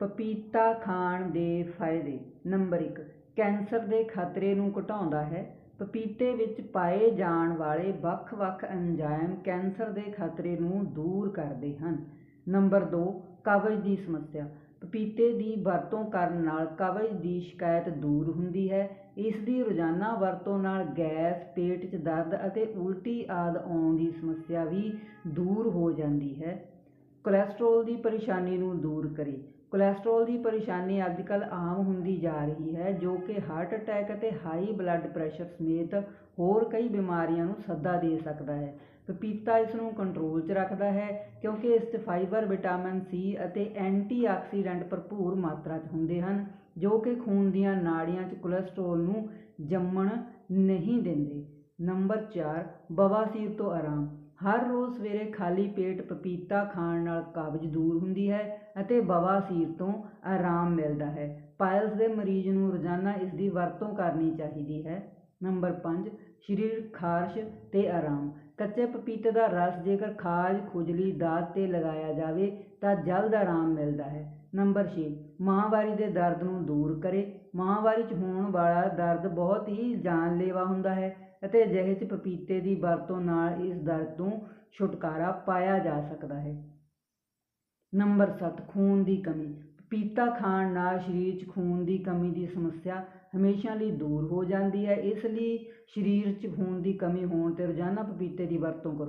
ਪਪੀਤਾ ਖਾਣ ਦੇ ਫਾਇਦੇ। ਨੰਬਰ 1 ਕੈਂਸਰ ਦੇ ਖਤਰੇ ਨੂੰ ਘਟਾਉਂਦਾ ਹੈ। ਪਪੀਤੇ ਵਿੱਚ ਪਾਏ ਜਾਣ ਵਾਲੇ ਵੱਖ-ਵੱਖ ਐਂਜ਼ਾਈਮ ਕੈਂਸਰ ਦੇ ਖਤਰੇ ਨੂੰ ਦੂਰ ਕਰਦੇ ਹਨ। ਨੰਬਰ 2 ਕਬਜ਼ ਦੀ ਸਮੱਸਿਆ। ਪਪੀਤੇ ਦੀ ਵਰਤੋਂ ਕਰਨ ਨਾਲ ਕਬਜ਼ ਦੀ ਸ਼ਿਕਾਇਤ ਦੂਰ ਹੁੰਦੀ ਹੈ। ਇਸ ਦੀ ਰੋਜ਼ਾਨਾ ਵਰਤੋਂ ਨਾਲ ਗੈਸ, ਪੇਟ 'ਚ ਦਰਦ ਅਤੇ ਉਲਟੀ ਆਦਿ ਆਉਣ ਦੀ ਸਮੱਸਿਆ ਵੀ ਦੂਰ ਹੋ ਜਾਂਦੀ ਹੈ। ਕੋਲੇਸਟ੍ਰੋਲ ਦੀ ਪਰੇਸ਼ਾਨੀ ਨੂੰ ਦੂਰ ਕਰੇ। ਕੋਲੇਸਟ੍ਰੋਲ ਦੀ ਪਰੇਸ਼ਾਨੀ ਅੱਜ ਕੱਲ੍ਹ ਆਮ ਹੁੰਦੀ ਜਾ ਰਹੀ ਹੈ, ਜੋ ਕਿ ਹਾਰਟ ਅਟੈਕ ਅਤੇ ਹਾਈ ਬਲੱਡ ਪ੍ਰੈਸ਼ਰ ਸਮੇਤ ਹੋਰ ਕਈ ਬਿਮਾਰੀਆਂ ਨੂੰ ਸੱਦਾ ਦੇ ਸਕਦਾ ਹੈ। ਪਪੀਤਾ ਇਸ ਨੂੰ ਕੰਟਰੋਲ 'ਚ ਰੱਖਦਾ ਹੈ, ਕਿਉਂਕਿ ਇਸ 'ਚ ਫਾਈਬਰ ਵਿਟਾਮਿਨ ਸੀ ਅਤੇ ਐਂਟੀਆਕਸੀਡੈਂਟ ਭਰਪੂਰ ਮਾਤਰਾ 'ਚ ਹੁੰਦੇ ਹਨ, ਜੋ ਕਿ ਖੂਨ ਦੀਆਂ ਨਾੜੀਆਂ 'ਚ ਕੋਲੇਸਟ੍ਰੋਲ ਨੂੰ ਜੰਮਣ ਨਹੀਂ ਦਿੰਦੇ। ਨੰਬਰ 4 ਬਵਾਸੀਰ ਤੋਂ ਆਰਾਮ। ਹਰ ਰੋਜ਼ ਸਵੇਰੇ ਖਾਲੀ ਪੇਟ ਪਪੀਤਾ ਖਾਣ ਨਾਲ ਕਬਜ਼ ਦੂਰ ਹੁੰਦੀ ਹੈ ਅਤੇ ਬਵਾਸੀਰ ਤੋਂ ਆਰਾਮ ਮਿਲਦਾ ਹੈ। ਪਾਇਲਸ ਦੇ ਮਰੀਜ਼ ਨੂੰ ਰੋਜ਼ਾਨਾ ਇਸ ਦੀ ਵਰਤੋਂ ਕਰਨੀ ਚਾਹੀਦੀ ਹੈ। ਨੰਬਰ 5 ਸਰੀਰਕ ਖਾਰਸ਼ ਤੇ ਆਰਾਮ। ਕੱਚੇ ਪਪੀਤੇ ਦਾ ਰਸ ਜੇਕਰ ਖਾਜ, ਖੁਜਲੀ, ਦਾਤ 'ਤੇ ਲਗਾਇਆ ਜਾਵੇ ਤਾਂ ਜਲਦ ਆਰਾਮ ਮਿਲਦਾ ਹੈ। ਨੰਬਰ 6 ਮਾਹਵਾਰੀ ਦੇ ਦਰਦ ਨੂੰ ਦੂਰ ਕਰੇ। ਮਾਹਵਾਰੀ 'ਚ ਹੋਣ ਵਾਲਾ ਦਰਦ ਬਹੁਤ ਹੀ ਜਾਨਲੇਵਾ ਹੁੰਦਾ ਹੈ। ਅਤੇ ਅਜਿਹੇ 'ਚ ਪਪੀਤੇ ਦੀ ਵਰਤੋਂ ਨਾਲ ਇਸ ਦਰਦ ਤੋਂ ਛੁਟਕਾਰਾ ਪਾਇਆ ਜਾ ਸਕਦਾ ਹੈ। ਨੰਬਰ 7 ਖੂਨ ਦੀ ਕਮੀ। ਪਪੀਤਾ ਖਾਣ ਨਾਲ ਸਰੀਰ 'ਚ ਖੂਨ ਦੀ ਕਮੀ ਦੀ ਸਮੱਸਿਆ ਹਮੇਸ਼ਾ ਲਈ ਦੂਰ ਹੋ ਜਾਂਦੀ ਹੈ, ਇਸ ਲਈ ਸਰੀਰ 'ਚ ਖੂਨ ਦੀ ਕਮੀ ਹੋਣ 'ਤੇ ਰੋਜ਼ਾਨਾ ਪਪੀਤੇ ਦੀ ਵਰਤੋਂ ਕਰੋ।